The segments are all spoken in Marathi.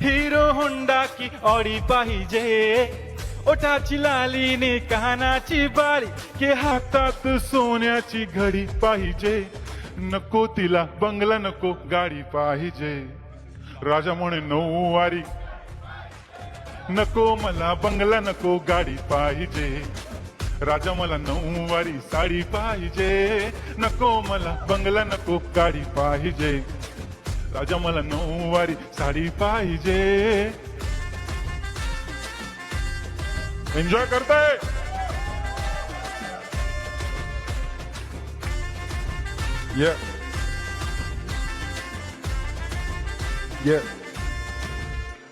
हिरो होंडा की ऑडी पाहिजे. ओठाची लाली ने कानाची बाळी के हातात सोन्याची घडी पाहिजे. नको तिला बंगला नको गाडी पाहिजे. राजा म्हणे नऊवारी नको मला बंगला नको गाडी पाहिजे. राजा मला नऊवारी साडी पाहिजे. नको मला बंगला नको गाडी पाहिजे. राजा मला नऊवारी साडी पाहिजे एन्जॉय करताय Yeah. Yeah.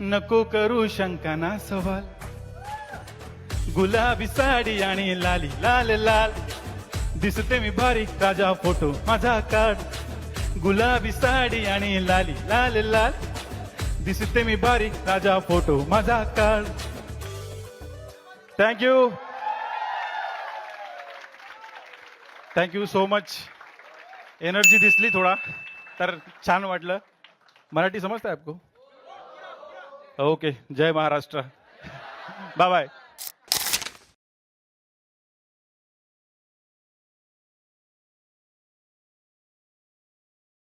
नको करू शंकाना सवाल. गुलाबी साडी आणि लाली लाल लाल. दिसते मी भारी राजा फोटो माझा काढ गुलाबी साडी आणि लाली लाल लाल. दिसते मी भारी राजा फोटो माझा काढ thank you thank you so much energy दिसली थोडा तर छान वाटलं. मराठी समजताय आपको? ओके जय महाराष्ट्र. Bye bye